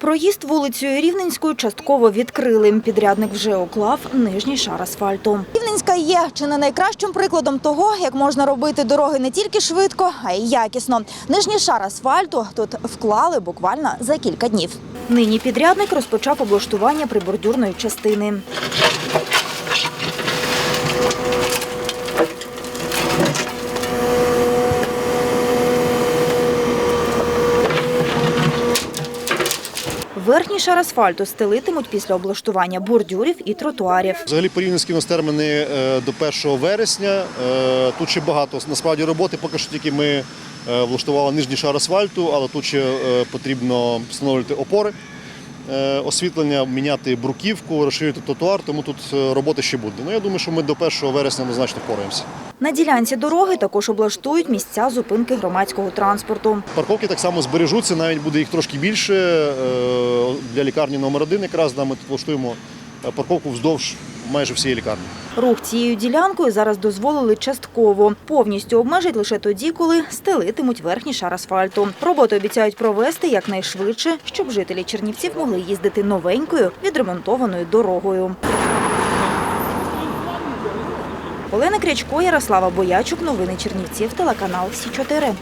Проїзд вулицею Рівненською частково відкрили. Підрядник вже уклав нижній шар асфальту. Рівненська є чи не найкращим прикладом того, як можна робити дороги не тільки швидко, а й якісно. Нижній шар асфальту тут вклали буквально за кілька днів. Нині підрядник розпочав облаштування прибордюрної частини. Шар асфальту стелитимуть після облаштування бордюрів і тротуарів. Взагалі порівняно з у нас терміни е, до 1 вересня. Е, Тут ще багато насправді роботи. Поки що тільки ми е, влаштували нижній шар асфальту, але тут ще потрібно встановлювати опори, освітлення, міняти бруківку, розширити тротуар, тому тут е, роботи ще буде. Ну я думаю, що ми до 1 вересня однозначно впораємося. На ділянці дороги також облаштують місця зупинки громадського транспорту. Парковки так само збережуться, навіть буде їх трошки більше. Е, Для лікарні номер 1 якраз да, ми тут влаштуємо е, парковку вздовж майже всієї лікарні. Рух цією ділянкою зараз дозволили частково. Повністю обмежать лише тоді, коли стелитимуть верхній шар асфальту. Роботу обіцяють провести якнайшвидше, щоб жителі Чернівців могли їздити новенькою відремонтованою дорогою. Олена Крячко, Ярослава Боячук. Новини Чернівців. Телеканал Сі 4